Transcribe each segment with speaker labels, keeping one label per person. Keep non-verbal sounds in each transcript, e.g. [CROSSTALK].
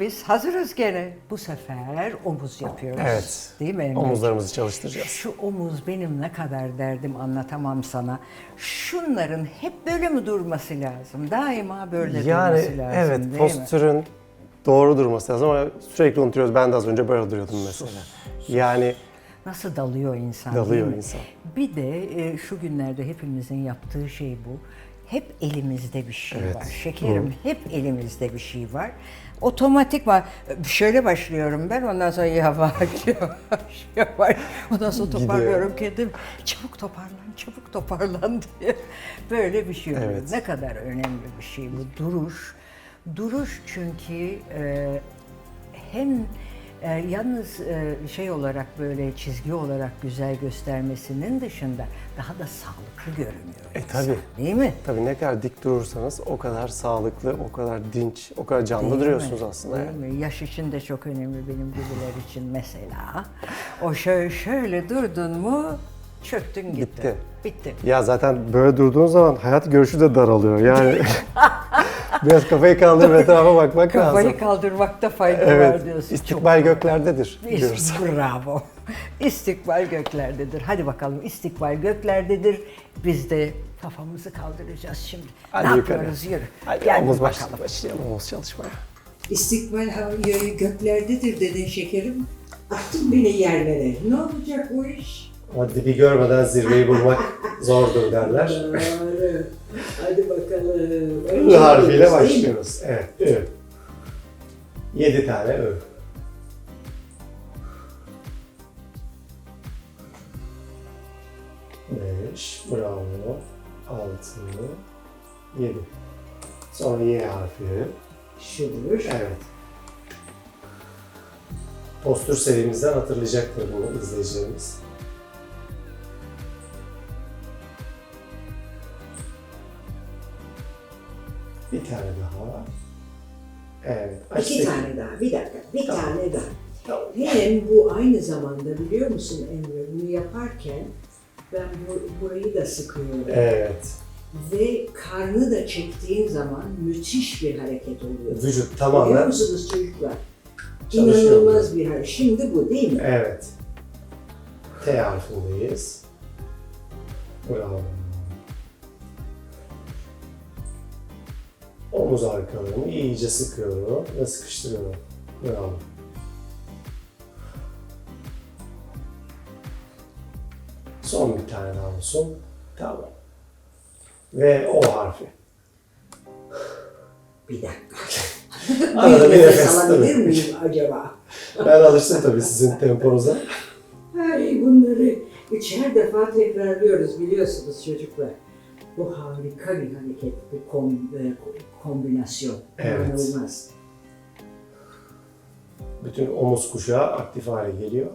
Speaker 1: Biz hazırız gene. Bu sefer omuz yapıyoruz.
Speaker 2: Evet.
Speaker 1: Değil mi Emre?
Speaker 2: Omuzlarımızı çalıştıracağız.
Speaker 1: Şu omuz benim ne kadar derdim anlatamam sana. Şunların hep böyle mi durması lazım? Daima böyle
Speaker 2: Yani
Speaker 1: durması lazım
Speaker 2: evet
Speaker 1: değil mi?
Speaker 2: postürün doğru durması lazım ama sürekli unutuyoruz. Ben de az önce böyle duruyordum mesela. Yani
Speaker 1: Nasıl dalıyor insan
Speaker 2: Dalıyor
Speaker 1: değil mi?
Speaker 2: insan.
Speaker 1: Bir de e, şu günlerde hepimizin yaptığı şey bu. Hep elimizde bir şey
Speaker 2: Evet.
Speaker 1: var. Şekerim hep elimizde bir şey var. Otomatik var. Şöyle başlıyorum ben ondan sonra yavaş [LAUGHS] yavaş yavaş. Ondan sonra
Speaker 2: Gidiyor.
Speaker 1: toparlıyorum kendim. Çabuk toparlan, çabuk toparlan [LAUGHS] diye. Böyle bir şey oluyor.
Speaker 2: Evet.
Speaker 1: Ne kadar önemli bir şey bu duruş. Duruş çünkü e, hem e, yalnız e, şey olarak böyle çizgi olarak güzel göstermesinin dışında daha da sağlıklı görünüyor.
Speaker 2: E, tabii.
Speaker 1: Değil mi?
Speaker 2: tabii ne kadar dik durursanız o kadar sağlıklı, o kadar dinç, o kadar canlı
Speaker 1: Değil
Speaker 2: duruyorsunuz
Speaker 1: mi?
Speaker 2: aslında.
Speaker 1: Değil
Speaker 2: yani.
Speaker 1: mi? Yaş için de çok önemli benim gibiler için mesela. O şöyle, şöyle durdun mu çöktün gitti.
Speaker 2: Bitti.
Speaker 1: Bitti.
Speaker 2: Ya zaten böyle durduğun zaman hayat görüşü de daralıyor. Yani [LAUGHS] biraz kafayı kaldırıp [LAUGHS] etrafa bakmak
Speaker 1: Kafayı
Speaker 2: lazım.
Speaker 1: kaldırmakta fayda var
Speaker 2: Evet,
Speaker 1: diyorsun.
Speaker 2: istikbal göklerdedir
Speaker 1: Çok-
Speaker 2: diyoruz. [LAUGHS]
Speaker 1: Bravo. İstikbal göklerdedir. Hadi bakalım istikbal göklerdedir. Biz de kafamızı kaldıracağız şimdi.
Speaker 2: Hadi
Speaker 1: ne
Speaker 2: yukarı.
Speaker 1: yapıyoruz yürü.
Speaker 2: Hadi
Speaker 1: Gel
Speaker 2: omuz
Speaker 1: bakalım.
Speaker 2: baş, başlayalım omuz çalışmaya.
Speaker 1: İstikbal göklerdedir dedin şekerim. Attın beni yerlere. Ne olacak bu iş?
Speaker 2: Ama dibi görmeden zirveyi bulmak zordur derler. [LAUGHS]
Speaker 1: Doğru. Hadi bakalım.
Speaker 2: I harfiyle başlıyoruz. Evet, Ü. 7 tane Ü. Beş, bravo. Altı, yedi. Sonra Y harfi.
Speaker 1: Şudur.
Speaker 2: Evet. Postür serimizden hatırlayacaktır bunu izleyicilerimiz. Tane daha. Evet.
Speaker 3: İki
Speaker 2: açtık.
Speaker 3: tane daha, bir dakika, bir
Speaker 2: Tamam.
Speaker 3: tane daha.
Speaker 2: Tamam.
Speaker 3: Hem bu aynı zamanda biliyor musun Emre, bunu yaparken ben bu, burayı da sıkıyorum.
Speaker 2: Evet.
Speaker 3: Ve karnı da çektiğin zaman müthiş bir hareket oluyor.
Speaker 2: Vücut
Speaker 3: Biliyor
Speaker 2: tamamen.
Speaker 3: musunuz çocuklar?
Speaker 2: Çalışıyor.
Speaker 3: İnanılmaz bir hareket. Şimdi bu değil mi?
Speaker 2: Evet. T harfindeyiz. Bravo. Omuz arkalarını iyice sıkıyorum ve sıkıştırıyorum. Bravo. Son bir tane daha olsun. Tamam. Ve O harfi.
Speaker 3: Bir dakika. [LAUGHS]
Speaker 2: Arada bir
Speaker 3: nefes alabilir miyim acaba? [LAUGHS]
Speaker 2: Ben alıştım tabii sizin temponuza.
Speaker 3: Ay bunları üçer defa tekrarlıyoruz biliyorsunuz çocuklar. Bu harika bir hareket, bu kom, e, kombinasyon.
Speaker 2: Evet.
Speaker 3: İnanılmaz.
Speaker 2: Bütün omuz kuşağı aktif hale geliyor.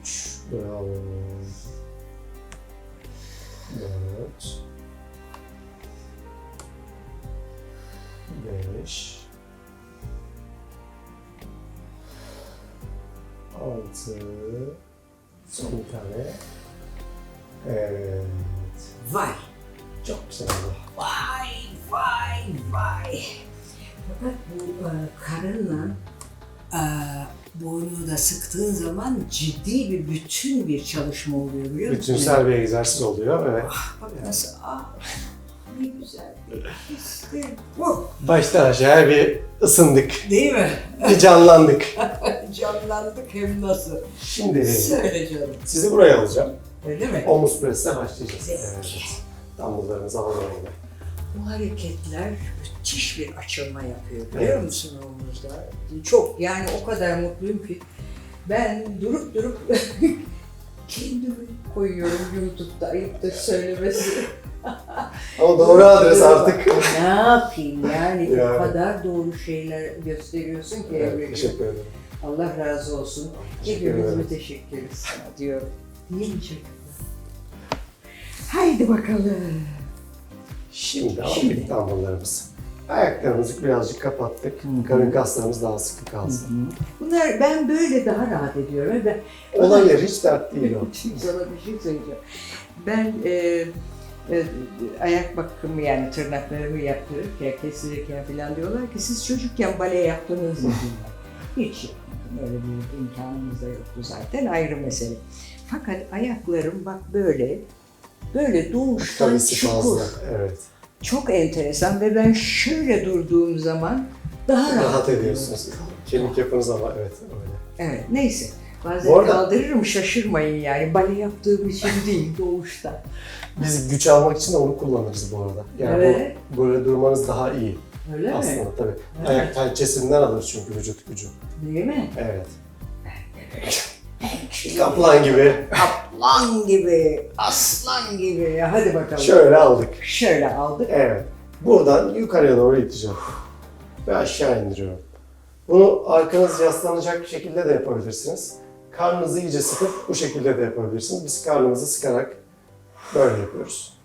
Speaker 2: Üç, bravo. Dört. Beş. Son tane. Evet.
Speaker 3: Vay!
Speaker 2: Çok güzel oldu.
Speaker 3: Vay vay vay. Fakat bu e, karınla e, boynunu da sıktığın zaman ciddi bir bütün bir çalışma oluyor biliyor musun?
Speaker 2: Bütünsel bir egzersiz oluyor. Evet.
Speaker 3: Bak nasıl ah ne güzel bir bu.
Speaker 2: Baştan aşağıya bir ısındık,
Speaker 3: Değil mi?
Speaker 2: bir canlandık. [LAUGHS]
Speaker 3: Canlandık hem nasıl?
Speaker 2: Şimdi
Speaker 3: Söyle canım.
Speaker 2: sizi buraya alacağım.
Speaker 3: Öyle mi?
Speaker 2: Omuz presle başlayacağız.
Speaker 3: Peki.
Speaker 2: Evet. Dumbbelllarınızı alın oraya.
Speaker 3: Bu hareketler müthiş bir açılma yapıyor biliyor
Speaker 2: Evet.
Speaker 3: musun omuzda? Çok yani o kadar mutluyum ki ben durup durup [LAUGHS] kendimi koyuyorum YouTube'da ayıptır söylemesi. [LAUGHS]
Speaker 2: Ama doğru adres artık.
Speaker 3: ne yapayım yani,
Speaker 2: Yani.
Speaker 3: o kadar doğru şeyler gösteriyorsun ki
Speaker 2: Evet,
Speaker 3: Emre'ciğim.
Speaker 2: teşekkür ederim.
Speaker 3: Allah razı olsun. Hepimiz müteşekkiriz sana diyorum. Değil mi çocuklar? Haydi bakalım.
Speaker 2: Şimdi
Speaker 3: Şimdi.
Speaker 2: aldık dumbbelllarımızı. Ayaklarımızı birazcık kapattık. Karın kaslarımız daha sıkı kalsın.
Speaker 3: Bunlar ben böyle daha rahat ediyorum. Ben
Speaker 2: Olabilir, hiç dert değil o. [LAUGHS]
Speaker 3: Sana bir şey söyleyeceğim. Ben e, e, ayak bakımı yani tırnaklarımı yaptırırken, kestirirken falan diyorlar ki siz çocukken bale yaptınız mı diyorlar. Hiç yapmadım. Öyle bir imkanımız da yoktu zaten ayrı mesele. Fakat ayaklarım bak böyle, böyle doğuştan çukur.
Speaker 2: Evet.
Speaker 3: Çok enteresan ve ben şöyle durduğum zaman daha rahat,
Speaker 2: Rahat ediyorsunuz. Kemik yapınız ama evet öyle.
Speaker 3: Evet neyse. Bazen
Speaker 2: Bu arada-
Speaker 3: kaldırırım şaşırmayın yani. Bale yaptığım için [LAUGHS] değil doğuştan.
Speaker 2: Biz güç almak için de onu kullanırız bu arada. Yani
Speaker 3: Evet.
Speaker 2: bu, böyle durmanız daha iyi
Speaker 3: Öyle mi?
Speaker 2: aslında tabii.
Speaker 3: Evet.
Speaker 2: Ayak pençesinden alır çünkü vücut gücü.
Speaker 3: Değil mi?
Speaker 2: Evet. [LAUGHS] Kaplan gibi
Speaker 3: Kaplan gibi, aslan gibi. Hadi bakalım.
Speaker 2: şöyle aldık.
Speaker 3: Şöyle aldık.
Speaker 2: Evet. Buradan yukarıya doğru iteceğim. Ve aşağı indiriyorum. Bunu arkanız yaslanacak şekilde de yapabilirsiniz. Karnınızı iyice sıkıp bu şekilde de yapabilirsiniz. Biz karnımızı sıkarak böyle yapıyoruz.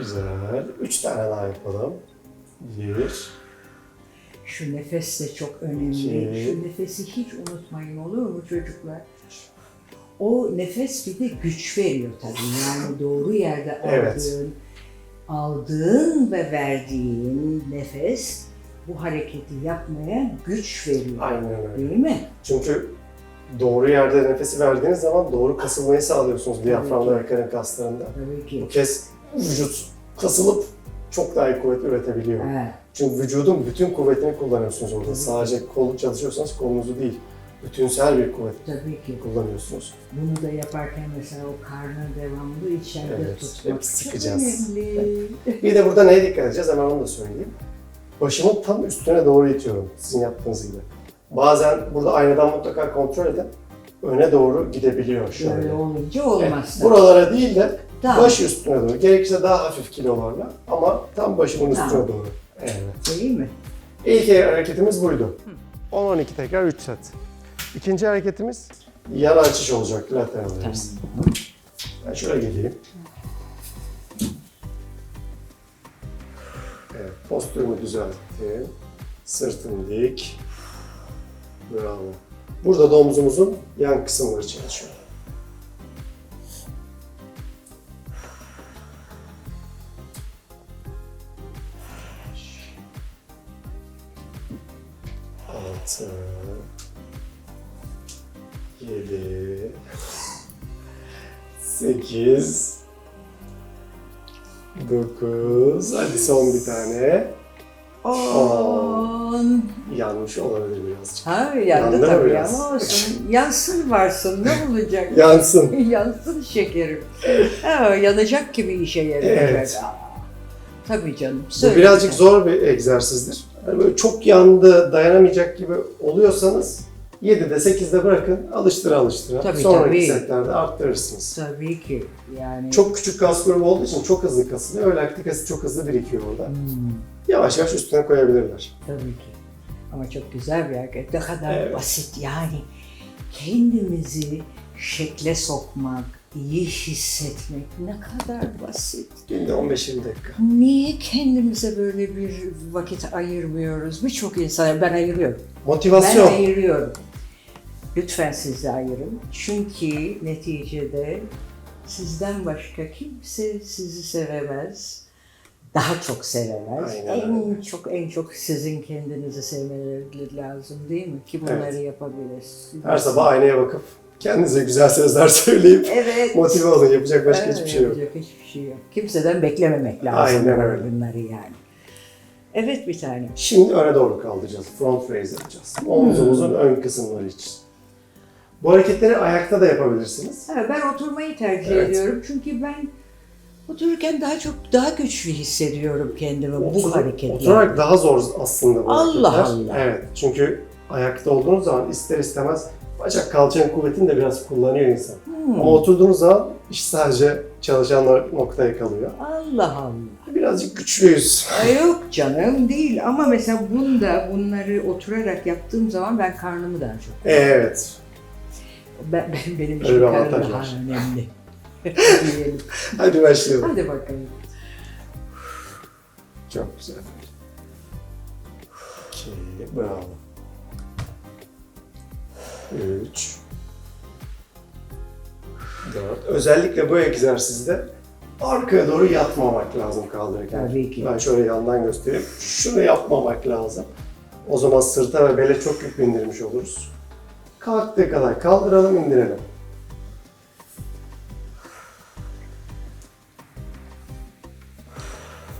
Speaker 2: Güzel. Üç tane daha yapalım. Bir.
Speaker 3: Şu nefes de çok önemli.
Speaker 2: İki.
Speaker 3: Şu nefesi hiç unutmayın olur mu çocuklar? O nefes bir de güç veriyor tabii. Yani doğru yerde aldığın,
Speaker 2: Evet.
Speaker 3: aldığın ve verdiğin nefes bu hareketi yapmaya güç veriyor.
Speaker 2: Aynen öyle.
Speaker 3: Değil mi?
Speaker 2: Çünkü doğru yerde nefesi verdiğiniz zaman doğru kasılmayı sağlıyorsunuz diyaframda ve karın kaslarında.
Speaker 3: Tabii
Speaker 2: Bu
Speaker 3: ki.
Speaker 2: kez vücut kasılıp çok daha iyi kuvvet üretebiliyor.
Speaker 3: Ha,
Speaker 2: Çünkü vücudun bütün kuvvetini kullanıyorsunuz orada. Sadece kol çalışıyorsanız kolunuzu değil, bütünsel bir kuvvet
Speaker 3: tabii ki.
Speaker 2: kullanıyorsunuz.
Speaker 3: Bunu da yaparken mesela o karnı devamlı içeride
Speaker 2: Evet,
Speaker 3: tutmak
Speaker 2: hep sıkacağız.
Speaker 3: önemli.
Speaker 2: Bir de burada neye dikkat edeceğiz hemen onu da söyleyeyim. Başımı tam üstüne doğru itiyorum sizin yaptığınız gibi. Bazen burada aynadan mutlaka kontrol edin. Öne doğru gidebiliyor şöyle.
Speaker 3: Böyle olunca
Speaker 2: Evet,
Speaker 3: olmaz. tabii.
Speaker 2: buralara değil de
Speaker 3: Tamam.
Speaker 2: baş üstüne doğru. Gerekirse daha hafif kilolarla ama tam başımın üstüne
Speaker 3: Tamam.
Speaker 2: doğru. Evet.
Speaker 3: Değil mi?
Speaker 2: İlk hareketimiz buydu. 10-12 tekrar 3 set. İkinci hareketimiz yan açış olacak laterallerimiz. Ben şöyle geleyim. Evet, postürümü düzelttim. Sırtım dik. Bravo. Burada da omzumuzun yan kısımları çalışıyor. 8 9 Hadi son bir tane.
Speaker 3: 10
Speaker 2: Yanmış olabilir birazcık.
Speaker 3: Ha yandı tabii
Speaker 2: biraz?
Speaker 3: ama olsun. Yansın varsın ne [LAUGHS] olacak?
Speaker 2: Yansın. [LAUGHS]
Speaker 3: Yansın şekerim. Ha, yanacak gibi işe yarayacak.
Speaker 2: Evet.
Speaker 3: Tabii canım.
Speaker 2: Bu
Speaker 3: Söyle
Speaker 2: birazcık zor bir egzersizdir. Yani böyle çok yandı dayanamayacak gibi oluyorsanız 7'de 8'de bırakın, alıştıra alıştıra.
Speaker 3: Tabii,
Speaker 2: Sonraki
Speaker 3: tabii.
Speaker 2: setlerde arttırırsınız.
Speaker 3: Tabii ki. Yani.
Speaker 2: Çok küçük kas grubu olduğu için çok hızlı kasılıyor. Öyle laktik asit çok hızlı birikiyor orada.
Speaker 3: Hmm,
Speaker 2: Yavaş yavaş üstüne koyabilirler.
Speaker 3: tabii ki. Ama çok güzel bir hareket. Ne kadar
Speaker 2: Evet.
Speaker 3: basit yani. Kendimizi şekle sokmak, iyi hissetmek ne kadar basit.
Speaker 2: Günde 15-20 dakika.
Speaker 3: Niye kendimize böyle bir vakit ayırmıyoruz? Birçok insan, ben ayırıyorum. Ben
Speaker 2: Motivasyon.
Speaker 3: ayırıyorum. Lütfen siz de ayırın. Çünkü neticede sizden başka kimse sizi sevemez. Daha çok sevemez.
Speaker 2: Aynen
Speaker 3: en çok en çok sizin kendinizi sevmeleri lazım değil mi? Ki bunları
Speaker 2: Evet.
Speaker 3: yapabilir.
Speaker 2: Her sabah aynaya bakıp kendinize güzel sözler [LAUGHS] söyleyip
Speaker 3: Evet.
Speaker 2: motive olun. Yapacak başka
Speaker 3: Evet,
Speaker 2: hiçbir şey yok.
Speaker 3: yapacak hiçbir şey yok. Kimseden beklememek lazım
Speaker 2: Aynen öyle.
Speaker 3: bunları yani. Evet bir tane.
Speaker 2: Şimdi öne doğru kaldıracağız. Front raise yapacağız. Omzumuzun ön kısımları için. Bu hareketleri ayakta da yapabilirsiniz.
Speaker 3: Ha, ben oturmayı tercih
Speaker 2: Evet.
Speaker 3: ediyorum çünkü ben otururken daha çok daha güçlü hissediyorum kendimi bu
Speaker 2: Otur-
Speaker 3: hareketler.
Speaker 2: Oturarak daha zor aslında bu
Speaker 3: Allah
Speaker 2: hareketler.
Speaker 3: Allah.
Speaker 2: Evet. Çünkü ayakta olduğunuz zaman ister istemez bacak kalçanın kuvvetini de biraz kullanıyor insan.
Speaker 3: Hmm.
Speaker 2: Ama oturduğunuz zaman iş sadece çalışan noktaya kalıyor.
Speaker 3: Allah Allah.
Speaker 2: Birazcık güçlüyüz.
Speaker 3: Ay yok canım değil ama mesela bunda bunları oturarak yaptığım zaman ben karnımı daha çok.
Speaker 2: Evet.
Speaker 3: Ben, ben- benim
Speaker 2: Öyle
Speaker 3: için
Speaker 2: bir
Speaker 3: karın
Speaker 2: avantaj var.
Speaker 3: önemli. [LAUGHS] diyelim.
Speaker 2: Hadi başlayalım.
Speaker 3: Hadi bakalım.
Speaker 2: Çok güzel. İki, bravo. Üç. Dört. Özellikle bu egzersizde arkaya doğru yatmamak lazım kaldırırken.
Speaker 3: Tabii ki.
Speaker 2: Ben şöyle yandan göstereyim. Şunu yapmamak lazım. O zaman sırta ve bele çok yük bindirmiş oluruz. Kalktığı kadar kaldıralım, indirelim.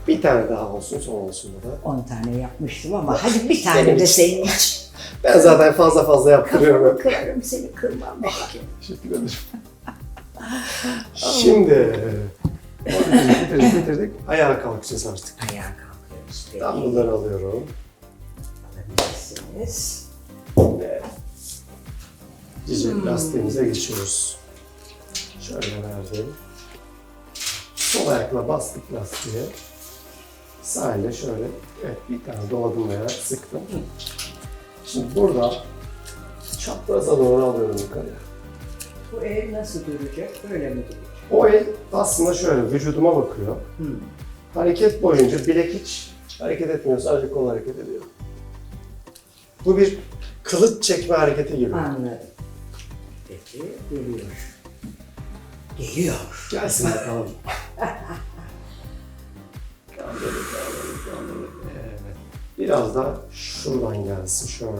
Speaker 2: Bir tane daha olsun, son olsun bu da.
Speaker 3: 10 tane yapmıştım ama hadi bir tane de senin için. [LAUGHS]
Speaker 2: Ben zaten fazla fazla yaptırıyorum.
Speaker 3: Kafamı kırarım seni kırmam.
Speaker 2: Teşekkür ederim. [LAUGHS] Şimdi bitirdik, bitirdik. Ayağa kalkacağız artık.
Speaker 3: Ayağa kalkıyoruz.
Speaker 2: Dumbbell'ları alıyorum.
Speaker 3: Alabilirsiniz.
Speaker 2: Ve cici lastiğimize geçiyoruz. Şöyle verdim. Sol ayakla bastık lastiğe. Sağ elle şöyle evet, bir tane doladım veya sıktım. Şimdi burada çapraza doğru alıyorum yukarıya.
Speaker 3: Bu el nasıl duracak? Böyle mi duracak?
Speaker 2: O el aslında şöyle vücuduma bakıyor.
Speaker 3: Hmm.
Speaker 2: Hareket boyunca bilek hiç hareket etmiyor, sadece kol hareket ediyor. Bu bir kılıç çekme hareketi gibi.
Speaker 3: Anladım. Peki geliyor. Geliyor.
Speaker 2: Gelsin bakalım. Kaldırdık, kaldırdık, kaldırdık. Evet. Biraz da şuradan gelsin şöyle.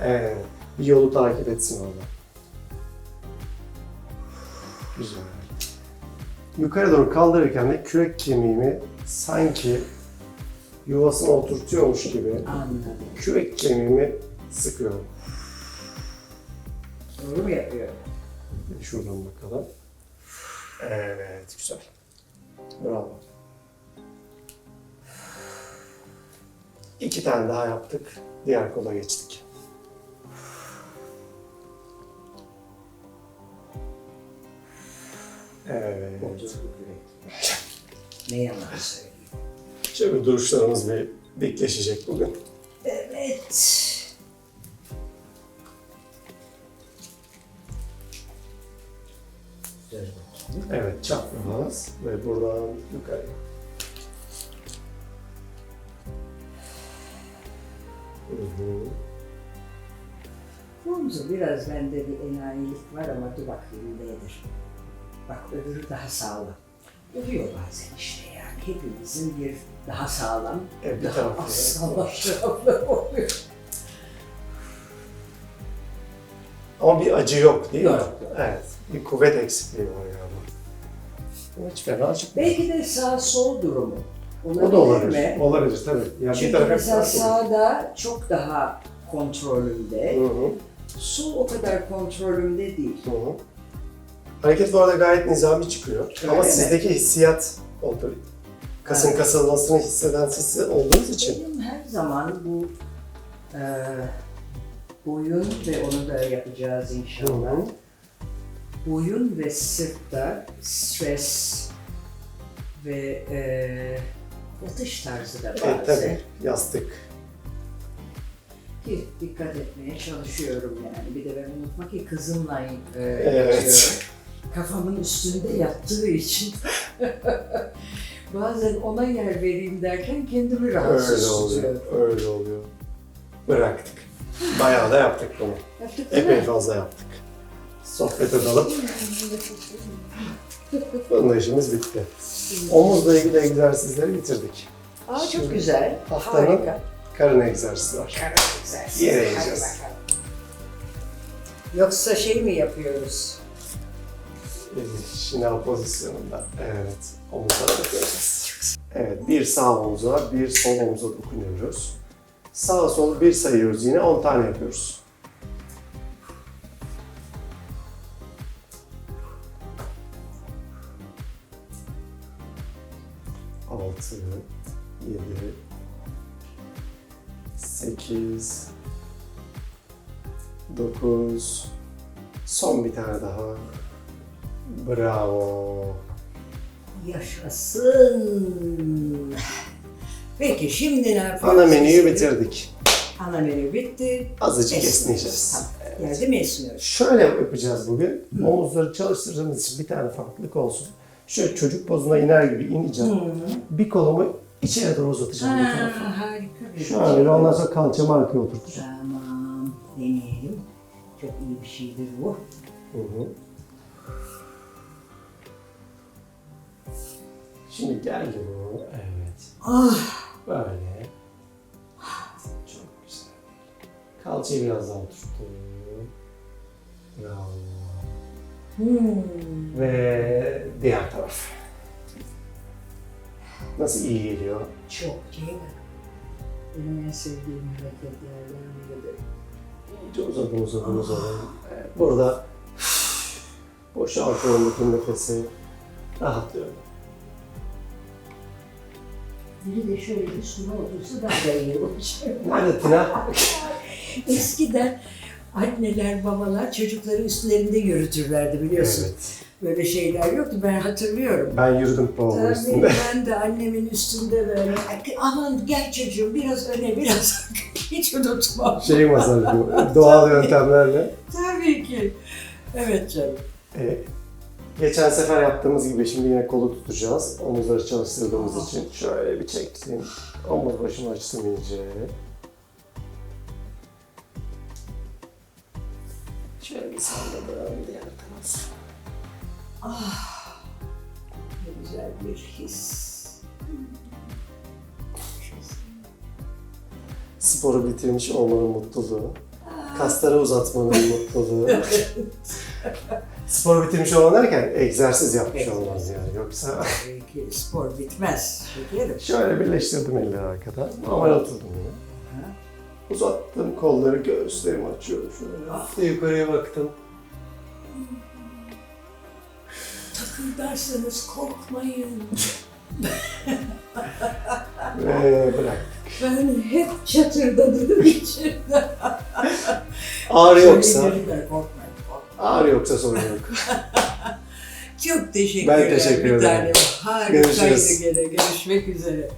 Speaker 2: Evet. Bir yolu takip etsin orada. Güzel. Yukarı doğru kaldırırken de kürek kemiğimi sanki yuvasına oturtuyormuş gibi
Speaker 3: Anladım.
Speaker 2: kürek kemiğimi sıkıyorum.
Speaker 3: Doğru mu yapıyorum?
Speaker 2: Bir Şuradan bakalım. Evet, güzel. Bravo. İki tane daha yaptık. Diğer kola geçtik. Evet.
Speaker 3: Ne yalan söyleyeyim.
Speaker 2: Şöyle duruşlarımız bir dikleşecek bugün.
Speaker 3: Evet.
Speaker 2: Evet, çapraz ve buradan yukarı.
Speaker 3: Omzu biraz bende bir enayilik var ama dur bakayım nedir. Bak öbürü daha sağlam. Oluyor bazen işte yani. Hepimizin bir daha sağlam,
Speaker 2: Evet,
Speaker 3: daha
Speaker 2: tarafı.
Speaker 3: az sağlam [LAUGHS] tarafları oluyor.
Speaker 2: Ama bir acı yok değil mi?
Speaker 3: Yok.
Speaker 2: Evet. Bir kuvvet eksikliği var yani. Hiç fena çıkmıyor.
Speaker 3: Belki de sağ sol durumu.
Speaker 2: O da olabilir.
Speaker 3: mi?
Speaker 2: Olabilir tabii. Yani
Speaker 3: Çünkü
Speaker 2: bir
Speaker 3: mesela sağda çok daha kontrolümde,
Speaker 2: Hı hı.
Speaker 3: sol o kadar kontrolümde değil.
Speaker 2: Hı hı. Hareket bu arada gayet nizami çıkıyor.
Speaker 3: Öyle
Speaker 2: Ama
Speaker 3: mi?
Speaker 2: sizdeki hissiyat oldu. Kasın
Speaker 3: Evet.
Speaker 2: kasılmasını hisseden siz olduğunuz için.
Speaker 3: Benim her zaman bu e, boyun ve onu da yapacağız
Speaker 2: Hı
Speaker 3: inşallah.
Speaker 2: hı.
Speaker 3: Boyun ve sırtta stres ve e, yatış tarzı da
Speaker 2: Evet
Speaker 3: bazen
Speaker 2: tabii. Yastık.
Speaker 3: ki dikkat etmeye çalışıyorum yani. Bir de ben unutma ki kızımla e,
Speaker 2: Evet.
Speaker 3: yatıyorum. Kafamın üstünde yattığı için [LAUGHS] bazen ona yer vereyim derken kendimi rahatsız
Speaker 2: Öyle oluyor.
Speaker 3: tutuyorum.
Speaker 2: Öyle oluyor. Bıraktık. Bayağı da yaptık bunu.
Speaker 3: Yaptık
Speaker 2: Epey
Speaker 3: mi?
Speaker 2: fazla yaptık. Sohbete dalıp bununla işimiz bitti. Omuzla ilgili egzersizleri bitirdik.
Speaker 3: Aa çok güzel.
Speaker 2: Haftanın-
Speaker 3: Harika.
Speaker 2: Karın egzersizi var.
Speaker 3: Karar egzersizi.
Speaker 2: Yere
Speaker 3: Hadi
Speaker 2: yiyeceğiz.
Speaker 3: bakalım. Yoksa şey mi yapıyoruz?
Speaker 2: Ee, Şınav pozisyonunda. Evet. Omuzlara dokunuyoruz. Evet. Bir sağ omuza, bir sol omuza dokunuyoruz. Sağa sol bir sayıyoruz yine 10 tane yapıyoruz. 8 9 Son bir tane daha. Bravo.
Speaker 3: Yaşasın. Peki şimdi ne yapıyoruz?
Speaker 2: Ana menüyü bitirdik.
Speaker 3: Ana menü bitti.
Speaker 2: Azıcık esneyeceğiz.
Speaker 3: Tamam. Mi esniyoruz?
Speaker 2: Şöyle yapacağız bugün. Hı. Omuzları çalıştırdığımız için bir tane farklılık olsun. Şöyle çocuk pozuna iner gibi ineceğim. Hı. Bir kolumu içeri doğru uzatacağım ha, tarafa.
Speaker 3: Harika bir
Speaker 2: Şu an öyle ondan sonra kalçamı arkaya oturtacağım.
Speaker 3: Tamam. Deneyelim. Çok iyi bir şeydir bu.
Speaker 2: Hı hı. Şimdi gel gibi bu. Evet.
Speaker 3: Ah,
Speaker 2: Böyle. Çok güzel. Kalçayı biraz daha oturttum. Bravo.
Speaker 3: hmm.
Speaker 2: Ve diğer taraf. Nasıl iyi geliyor?
Speaker 3: Çok mi? Benim en sevdiğim hareketlerden biridir.
Speaker 2: İyice uzadım uzadım uzadım. Evet, burada boşaltıyorum bütün nefesi. Rahatlıyorum.
Speaker 3: Biri de şöyle üstüne otursa daha da iyi olacak.
Speaker 2: Nerede Tina? [LAUGHS]
Speaker 3: Eskiden anneler, babalar çocukları üstlerinde yürütürlerdi biliyorsun.
Speaker 2: Evet.
Speaker 3: Böyle şeyler yoktu ben hatırlıyorum.
Speaker 2: Ben yürüdüm babamın
Speaker 3: Tabii
Speaker 2: üstünde.
Speaker 3: ben de annemin üstünde böyle aman gel çocuğum biraz öne biraz [LAUGHS] hiç unutmam.
Speaker 2: Şey masaj bu. Doğal yöntemlerle.
Speaker 3: Tabii ki. Evet canım.
Speaker 2: Ee, geçen sefer yaptığımız gibi şimdi yine kolu tutacağız. Omuzları çalıştırdığımız için. Şöyle bir çektim. Omuz başımı açtım iyice. Şöyle bir salladım. Diğer taraf.
Speaker 3: Ne güzel bir his.
Speaker 2: Sporu bitirmiş olmanın mutluluğu. Kasları uzatmanın mutluluğu. [LAUGHS] Sporu bitirmiş olman derken egzersiz yapmış
Speaker 3: Egzersiz.
Speaker 2: olman yani. Yoksa
Speaker 3: Tabii ki spor bitmez. Şekerim.
Speaker 2: şöyle birleştirdim elleri arkada. Normal oturdum yine. Uzattım kolları, göğüslerimi açıyorum şöyle. De yukarıya baktım.
Speaker 3: Takırdarsanız korkmayın.
Speaker 2: Ve bırak.
Speaker 3: Ben hep çatırdadığım için.
Speaker 2: Ağrı yoksa,
Speaker 3: Çocuklar korkmayın. korkmayın.
Speaker 2: ağrı yoksa sorun yok.
Speaker 3: Çok teşekkür
Speaker 2: Ben
Speaker 3: ederim.
Speaker 2: teşekkür
Speaker 3: bir
Speaker 2: ederim.
Speaker 3: tanem. Harikaydı
Speaker 2: Görüşürüz.
Speaker 3: gene. Görüşmek üzere.